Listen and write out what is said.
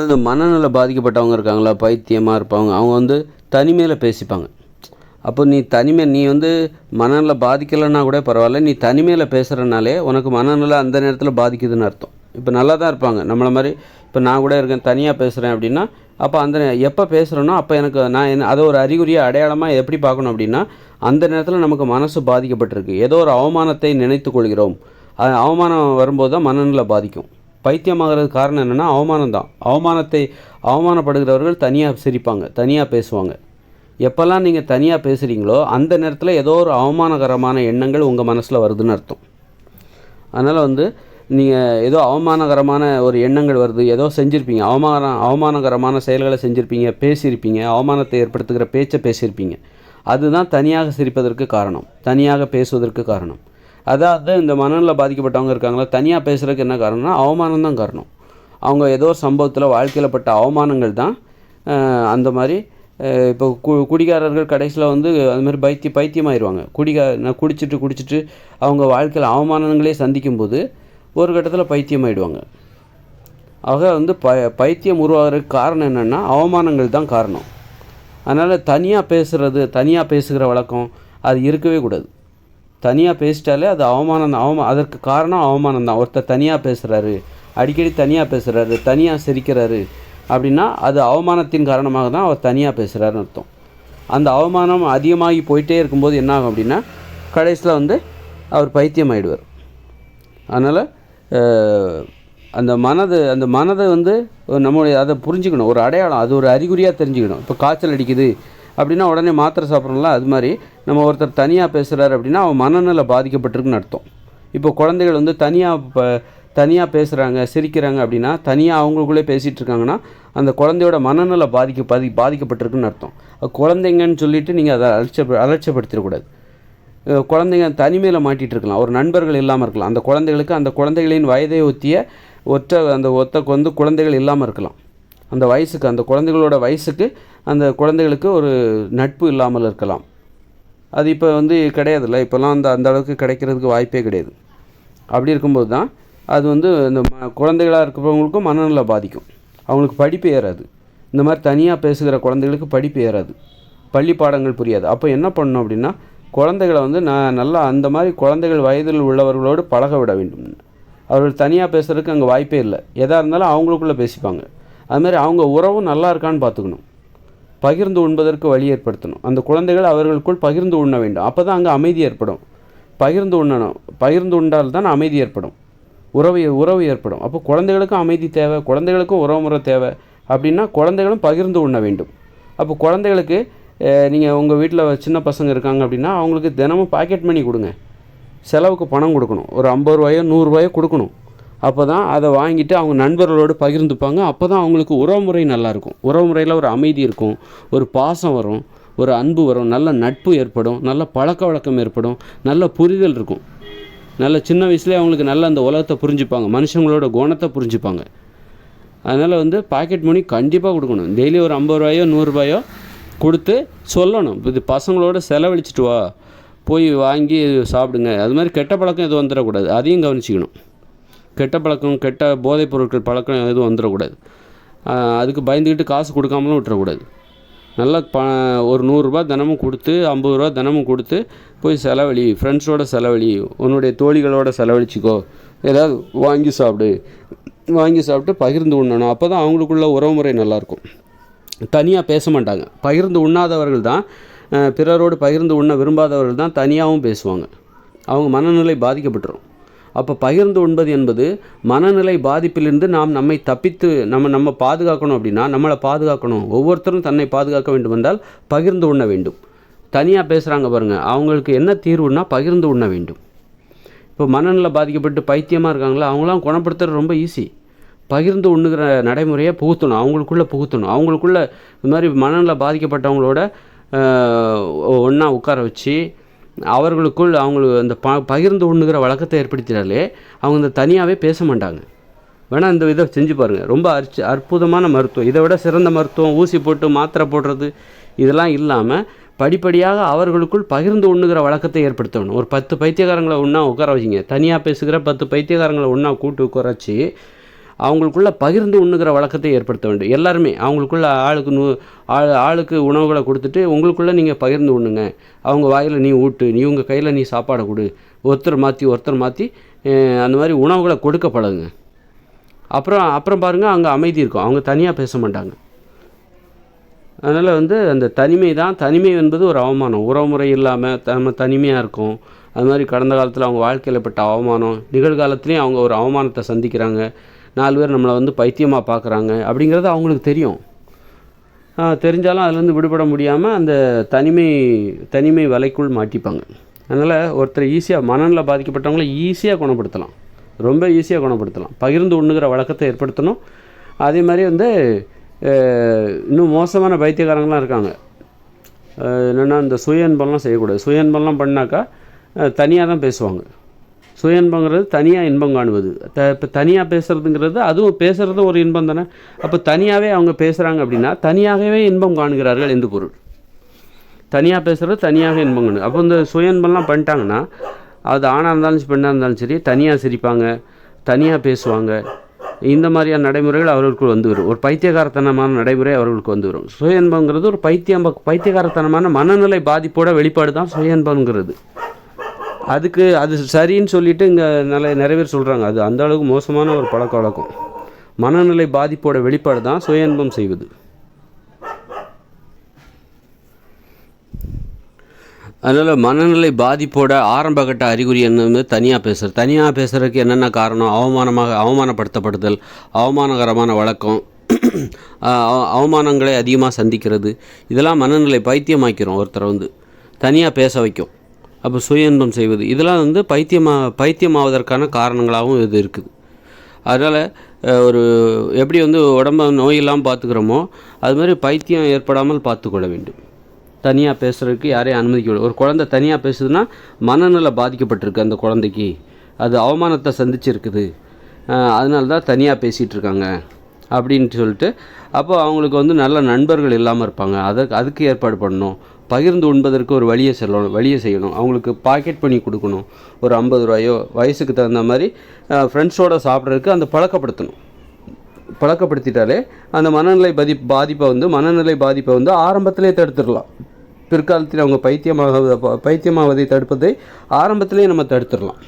இந்த மனநல பாதிக்கப்பட்டவங்க இருக்காங்களா பைத்தியமாக இருப்பாங்க அவங்க வந்து தனிமையில் பேசிப்பாங்க. அப்போ நீ தனிமை நீ வந்து மனநல பாதிக்கலைன்னா கூட பரவாயில்ல நீ தனிமையில் பேசுகிறனாலே உனக்கு மனநல அந்த நேரத்தில் பாதிக்குதுன்னு அர்த்தம். இப்போ நல்லா தான் இருப்பாங்க. நம்மளை மாதிரி இப்போ நான் கூட இருக்கேன் தனியாக பேசுகிறேன் அப்படின்னா அப்போ அந்த எப்போ பேசுகிறேனோ அப்போ எனக்கு நான் என்ன அதை ஒரு அறிகுறியாக அடையாளமாக எப்படி பார்க்கணும் அப்படின்னா அந்த நேரத்தில் நமக்கு மனசு பாதிக்கப்பட்டிருக்கு. ஏதோ ஒரு அவமானத்தை நினைத்து கொள்கிறோம். அது அவமானம் வரும்போது தான் மனநல பாதிக்கும். பைத்தியமாகிறதுக்கு காரணம் என்னென்னா அவமானம் தான் அவமானத்தை அவமானப்படுகிறவர்கள் தனியாக சிரிப்பாங்க தனியாக பேசுவாங்க. எப்போல்லாம் நீங்கள் தனியாக பேசுகிறீங்களோ அந்த நேரத்தில் ஏதோ ஒரு அவமானகரமான எண்ணங்கள் உங்கள் மனசில் வருதுன்னு அர்த்தம். அதனால் வந்து நீங்கள் ஏதோ அவமானகரமான ஒரு எண்ணங்கள் வருது ஏதோ செஞ்சுருப்பீங்க. அவமான அவமானகரமான செயல்களை செஞ்சுருப்பீங்க பேசியிருப்பீங்க அவமானத்தை ஏற்படுத்துகிற பேச்சை பேசியிருப்பீங்க. அதுதான் தனியாக சிரிப்பதற்கு காரணம். தனியாக பேசுவதற்கு காரணம். அதாவது இந்த மனநல பாதிக்கப்பட்டவங்க இருக்காங்களா? தனியாக பேசுகிறதுக்கு என்ன காரணம்னா அவமானம் தான் காரணம். அவங்க ஏதோ ஒரு சம்பவத்தில் வாழ்க்கையில் பட்ட அவமானங்கள் தான் அந்த மாதிரி இப்போ கு குடிகாரர்கள் கடைசியில் வந்து அது மாதிரி பைத்திய பைத்தியமாயிருவாங்க. குடிகா நான் குடிச்சிட்டு குடிச்சிட்டு அவங்க வாழ்க்கையில் அவமானங்களே சந்திக்கும்போது ஒரு கட்டத்தில் பைத்தியமாயிடுவாங்க. ஆக வந்து ப பைத்தியம் உருவாகிறதுக்கு காரணம் என்னென்னா அவமானங்கள் தான் காரணம். அதனால் தனியாக பேசுகிறது தனியாக பேசுகிற வழக்கம் அது இருக்கவே கூடாது. தனியாக பேசிட்டாலே அது அவமானம் அவமா அதற்கு காரணம் அவமானம் தான். ஒருத்தர் தனியாக பேசுகிறாரு அடிக்கடி தனியாக பேசுகிறாரு தனியாக சிரிக்கிறாரு. அப்படின்னா அது அவமானத்தின் காரணமாக தான் அவர் தனியாக பேசுகிறாருன்னு அர்த்தம். அந்த அவமானம் அதிகமாகி போயிட்டே இருக்கும்போது என்ன ஆகும் அப்படின்னா கடைசியில் வந்து அவர் பைத்தியம் ஆகிடுவார் அதனால் அந்த மனது அந்த மனதை வந்து நம்மளுடைய அதை புரிஞ்சுக்கணும். ஒரு அடையாளம். அது ஒரு அறிகுறியாக தெரிஞ்சுக்கணும். இப்போ காய்ச்சல் அடிக்குது. அப்படின்னா உடனே மாத்திரை சாப்பிட்றோம்ல அது மாதிரி. நம்ம ஒருத்தர் தனியாக பேசுகிறாரு அப்படின்னா அவன் மனநல பாதிக்கப்பட்டிருக்குன்னு அர்த்தம். இப்போ குழந்தைகள் வந்து தனியாக இப்போ தனியாக பேசுகிறாங்க சிரிக்கிறாங்க அப்படின்னா தனியாக அவங்களுக்குள்ளே பேசிகிட்டு இருக்காங்கன்னா அந்த குழந்தையோட மனநல பாதிக்க பாதி பாதிக்கப்பட்டிருக்குன்னு அர்த்தம். குழந்தைங்கன்னு சொல்லிவிட்டு நீங்கள் அதை அலட்ச அலட்சப்படுத்திடக்கூடாது. குழந்தைங்க தனிமையில் மாட்டிகிட்டு இருக்கலாம். ஒரு நண்பர்கள் இல்லாமல் இருக்கலாம். அந்த குழந்தைகளுக்கு அந்த குழந்தைகளின் வயதை ஒத்திய ஒற்ற அந்த ஒத்த வந்து குழந்தைகள் இல்லாமல் இருக்கலாம். அந்த வயசுக்கு அந்த குழந்தைகளோட வயசுக்கு அந்த குழந்தைகளுக்கு ஒரு நட்பு இல்லாமல் இருக்கலாம். அது இப்போ வந்து கிடையாதுல்ல. இப்போல்லாம் அந்த அந்த அளவுக்கு கிடைக்கிறதுக்கு வாய்ப்பே கிடையாது. அப்படி இருக்கும்போது தான் அது வந்து இந்த ம குழந்தைகளாக இருக்கிறவங்களுக்கும் மனநல பாதிக்கும். அவங்களுக்கு படிப்பு ஏறாது. இந்த மாதிரி தனியாக பேசுகிற குழந்தைகளுக்கு படிப்பு ஏறாது. பள்ளி பாடங்கள் புரியாது. அப்போ என்ன பண்ணணும் அப்படின்னா குழந்தைகளை வந்து நான் நல்லா அந்த மாதிரி குழந்தைகள் வயதில் உள்ளவர்களோடு பழக விட வேண்டும். அவர்கள் தனியாக பேசுகிறதுக்கு அங்கே வாய்ப்பே இல்லை. எதாக இருந்தாலும் அவங்களுக்குள்ளே பேசிப்பாங்க. அதுமாதிரி அவங்க உறவும் நல்லா இருக்கான்னு பார்த்துக்கணும். பகிர்ந்து உண்பதற்கு வழி ஏற்படுத்தணும். அந்த குழந்தைகள் அவர்களுக்குள் பகிர்ந்து உண்ண வேண்டும். அப்போ தான் அங்கே அமைதி ஏற்படும். பகிர்ந்து உண்ணணும். பகிர்ந்து உண்டால் தான் அமைதி ஏற்படும். உறவு உறவு ஏற்படும். அப்போ குழந்தைகளுக்கும் அமைதி தேவை. குழந்தைகளுக்கும் உறவு முறை தேவை. அப்படின்னா குழந்தைகளும் பகிர்ந்து உண்ண வேண்டும். அப்போ குழந்தைகளுக்கு நீங்கள் உங்கள் வீட்டில் சின்ன பசங்க இருக்காங்க அப்படின்னா அவங்களுக்கு தினமும் பாக்கெட் மணி கொடுங்க. செலவுக்கு பணம் கொடுக்கணும். ஒரு ஐம்பது ரூபாயோ நூறுரூவாயோ கொடுக்கணும். அப்போ தான் அதை வாங்கிட்டு அவங்க நண்பர்களோடு பகிர்ந்துப்பாங்க. அப்போ தான் அவங்களுக்கு உறவுமுறை நல்லாயிருக்கும் உறவுமுறையில் ஒரு அமைதி இருக்கும். ஒரு பாசம் வரும். ஒரு அன்பு வரும். நல்ல நட்பு ஏற்படும். நல்ல பழக்க வழக்கம் ஏற்படும். நல்ல புரிதல் இருக்கும். நல்ல சின்ன வயசுலேயே அவங்களுக்கு நல்ல அந்த உலகத்தை புரிஞ்சுப்பாங்க. மனுஷங்களோட குணத்தை புரிஞ்சுப்பாங்க. அதனால் வந்து பாக்கெட் மணி கண்டிப்பாக கொடுக்கணும். டெய்லி ஒரு ஐம்பது ரூபாயோ நூறுரூபாயோ கொடுத்து சொல்லணும். இது பசங்களோட செலவழிச்சிட்டு வா. போய் வாங்கி சாப்பிடுங்க. அது மாதிரி கெட்ட பழக்கம் எதுவும் வந்துடக்கூடாது. அதையும் கவனிச்சிக்கணும். கெட்ட பழக்கம் கெட்ட போதைப் பொருட்கள் பழக்கம் எதுவும் வந்துடக்கூடாது. அதுக்கு பயந்துக்கிட்டு காசு கொடுக்காமலும் விட்டுறக்கூடாது. நல்லா ப ஒரு நூறுரூபா தினமும் கொடுத்து ஐம்பது ரூபா தினமும் கொடுத்து போய் செலவழி ஃப்ரெண்ட்ஸோட செலவழி உன்னுடைய தோழிகளோட செலவழிச்சிக்கோ. ஏதாவது வாங்கி சாப்பிடு. வாங்கி சாப்பிட்டு பகிர்ந்து உண்ணணும். அப்போ தான் அவங்களுக்குள்ள உறவுமுறை நல்லாயிருக்கும். தனியாக பேச மாட்டாங்க. பகிர்ந்து உண்ணாதவர்கள் தான் பிறரோடு பகிர்ந்து உண்ண விரும்பாதவர்கள் தான் தனியாகவும் பேசுவாங்க. அவங்க மனநிலை பாதிக்கப்பட்டுரும். அப்போ பகிர்ந்து உண்பது என்பது மனநிலை பாதிப்பிலிருந்து நாம் நம்மை தப்பித்து நம்ம நம்ம பாதுகாக்கணும் அப்படின்னா நம்மளை பாதுகாக்கணும். ஒவ்வொருத்தரும் தன்னை பாதுகாக்க வேண்டும் என்றால் பகிர்ந்து உண்ண வேண்டும். தனியாக பேசுகிறாங்க பாருங்கள் அவங்களுக்கு என்ன தீர்வுன்னா பகிர்ந்து உண்ண வேண்டும். இப்போ மனநல பாதிக்கப்பட்டு பைத்தியமாக இருக்காங்களா? அவங்களாம் குணப்படுத்துறது ரொம்ப ஈஸி பகிர்ந்து உண்ணுகிற நடைமுறையை புகுத்தணும். அவங்களுக்குள்ளே புகுத்தணும். அவங்களுக்குள்ளே இது மாதிரி மனநல பாதிக்கப்பட்டவங்களோட ஒன்றா உட்கார வச்சு அவர்களுக்குள் அவங்களுக்கு அந்த ப பகிர்ந்து உண்ணுகிற வழக்கத்தை ஏற்படுத்தினாலே அவங்க இந்த தனியாகவே பேச மாட்டாங்க. வேணால் இந்த இதை செஞ்சு பாருங்கள் ரொம்ப அர்ச்ச அற்புதமான மருத்துவம். இதை விட சிறந்த மருத்துவம் ஊசி போட்டு மாத்திரை போடுறது இதெல்லாம் இல்லாமல் படிப்படியாக அவர்களுக்குள் பகிர்ந்து உண்ணுகிற வழக்கத்தை ஏற்படுத்தணும். ஒரு பத்து பைத்தியக்காரங்களை ஒன்றா உட்கார வச்சிங்க தனியாக பேசுகிற பத்து பைத்தியக்காரங்களை ஒன்றா கூட்டு உட்கார வச்சு அவங்களுக்குள்ளே பகிர்ந்து உண்ணுகிற வழக்கத்தை ஏற்படுத்த வேண்டும். எல்லாருமே அவங்களுக்குள்ள ஆளுக்கு நூ ஆள் ஆளுக்கு உணவுகளை கொடுத்துட்டு உங்களுக்குள்ளே நீங்கள் பகிர்ந்து உண்ணுங்க. அவங்க வாயில் நீ ஊட்டு நீ உங்கள் கையில் நீ சாப்பாடை கொடு. ஒருத்தர் மாற்றி ஒருத்தர் மாற்றி அந்த மாதிரி உணவுகளை கொடுக்க பழகுங்க அப்புறம் அப்புறம் பாருங்கள் அங்கே அமைதி இருக்கும். அவங்க தனியாக பேச மாட்டாங்க. அதனால் வந்து அந்த தனிமை தான் தனிமை என்பது ஒரு அவமானம். உறவுமுறை இல்லாமல் நம்ம தனிமையாக இருக்கும். அது மாதிரி கடந்த காலத்தில் அவங்க வாழ்க்கையில் பட்ட அவமானம் நிகழ்காலத்துலேயும் அவங்க ஒரு அவமானத்தை சந்திக்கிறாங்க. நாலு பேர் நம்மளை வந்து பைத்தியமாக பார்க்குறாங்க அப்படிங்கிறது அவங்களுக்கு தெரியும். தெரிஞ்சாலும் அதுலேருந்து விடுபட முடியாமல் அந்த தனிமை தனிமை வலைக்குள் மாட்டிப்பாங்க. அதனால் ஒருத்தர் ஈஸியாக மனநல பாதிக்கப்பட்டவங்கள ஈஸியாக குணப்படுத்தலாம். ரொம்ப ஈஸியாக குணப்படுத்தலாம். பகிர்ந்து உண்ணுகிற வழக்கத்தை ஏற்படுத்தணும். அதே மாதிரி வந்து இன்னும் மோசமான பைத்தியக்காரங்களாம் இருக்காங்க. என்னென்னா இந்த சுய அன்பெல்லாம் செய்யக்கூடாது. சுய பண்ணாக்கா தனியாக தான் பேசுவாங்க. சுய இன்பங்கிறது தனியாக இன்பம் காணுவது. த இப்போ தனியாக பேசுகிறதுங்கிறது அதுவும் பேசுகிறதும் ஒரு இன்பம் தானே. அப்போ தனியாகவே அவங்க பேசுகிறாங்க அப்படின்னா தனியாகவே இன்பம் காணுகிறார்கள் என்று பொருள். தனியாக பேசுகிறது தனியாக இன்பம் காணு. அப்போ இந்த சுய இன்பம்லாம் பண்ணிட்டாங்கன்னா அது ஆணாக இருந்தாலும் சரி, பெண்ணாக இருந்தாலும் சரி தனியாக சிரிப்பாங்க தனியாக பேசுவாங்க. இந்த மாதிரியான நடைமுறைகள் அவர்களுக்கு வந்து வரும். ஒரு பைத்தியகாரத்தனமான நடைமுறை அவர்களுக்கு வந்து வரும். சுய இன்பங்கிறது ஒரு பைத்தியம் பைத்தியகாரத்தனமான மனநிலை பாதிப்போட வெளிப்பாடு தான் சுய இன்பங்கிறது அதுக்கு அது சரின்னு சொல்லிட்டு இங்கே நிறைய நிறைய பேர் சொல்கிறாங்க அது அந்த அளவுக்கு மோசமான ஒரு பழக்க வழக்கம். மனநிலை பாதிப்போட வெளிப்பாடு தான் சுய இன்பம் செய்வது. அதனால் மனநிலை பாதிப்போட ஆரம்பகட்ட அறிகுறி என்னன்னு தனியாக பேசுகிறது தனியாக பேசுகிறதுக்கு என்னென்ன காரணம்? அவமானமாக அவமானப்படுத்தப்படுதல் அவமானகரமான வழக்கம் அவமானங்களை அதிகமாக சந்திக்கிறது. இதெல்லாம் மனநிலை பைத்தியமாக்கிறோம் ஒருத்தரை வந்து. தனியாக பேச வைக்கும். அப்போ சுய இன்பம் செய்வது. இதெல்லாம் வந்து பைத்தியமா பைத்தியமாவதற்கான காரணங்களாகவும் இது இருக்குது. அதனால் ஒரு எப்படி வந்து உடம்ப நோயெல்லாம் பார்த்துக்கிறோமோ அது மாதிரி பைத்தியம் ஏற்படாமல் பார்த்துக்கொள்ள வேண்டும். தனியாக பேசுகிறதுக்கு யாரையும் அனுமதிக்க ஒரு குழந்தை தனியாக பேசுதுன்னா மனநல பாதிக்கப்பட்டிருக்கு அந்த குழந்தைக்கு. அது அவமானத்தை சந்திச்சிருக்குது. அதனால தான் தனியாக பேசிகிட்டு இருக்காங்க அப்படின்ட்டு சொல்லிட்டு அப்போ அவங்களுக்கு வந்து நல்ல நண்பர்கள் இல்லாமல் இருப்பாங்க. அதுக்கு அதுக்கு ஏற்பாடு பண்ணணும். பகிர்ந்து உண்பதற்கு ஒரு வழியை செல்லணும் வழியை செய்யணும். அவங்களுக்கு பாக்கெட் பண்ணி கொடுக்கணும். ஒரு ஐம்பது ரூபாயோ வயசுக்கு தகுந்த மாதிரி ஃப்ரெண்ட்ஸோடு சாப்பிட்றதுக்கு அந்த பழக்கப்படுத்தணும். பழக்கப்படுத்திட்டாலே அந்த மனநிலை பாதி பாதிப்பை வந்து மனநிலை பாதிப்பை வந்து ஆரம்பத்திலே தடுத்துடலாம். பிற்காலத்தில் அவங்க பைத்தியமாக பைத்தியமாவதை தடுப்பதை ஆரம்பத்திலே நம்ம தடுத்துடலாம்.